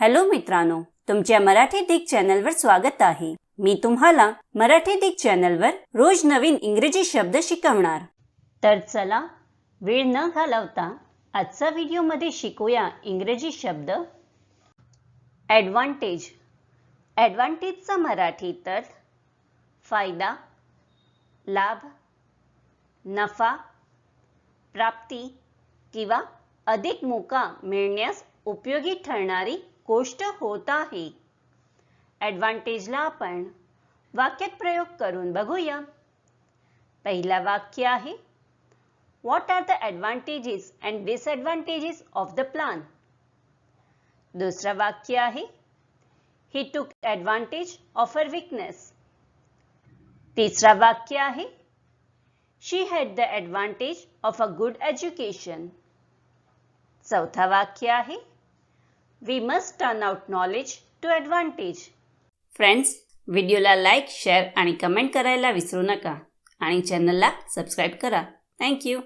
Hello मित्रांनो तुमच्या मराठी दिग चॅनलवर स्वागत आहे. मी तुम्हाला मराठी दिग चॅनलवर रोज नवीन इंग्रजी शब्द शिकवणार. तर चला वेळ न घालवता आजचा व्हिडिओमध्ये शिकूया इंग्रजी शब्द. ॲडव्हान्टेज ॲडव्हान्टेजचा मराठी तर फायदा लाभ नफा प्राप्ती किंवा अधिक मोका मिळण्यास उपयोगी ठरणारी गोष्ट होत आहे ॲडव्हान्टेजला आपण प्रयोग बघूया। पहिला वाक्य आहे what are the advantages and disadvantages of the plan दुसरं वाक्य आहे ही टूक ॲडव्हान्टेज ऑफ़ अर विकनेस तिसरा वाक्य आहे she had the advantage of a good education चौथा वाक्य आहे we must turn out knowledge to advantage friends व्हिडिओला लाईक शेअर आणि कमेंट करायला विसरू नका. आणि चॅनलला सबस्क्राईब करा. थँक्यू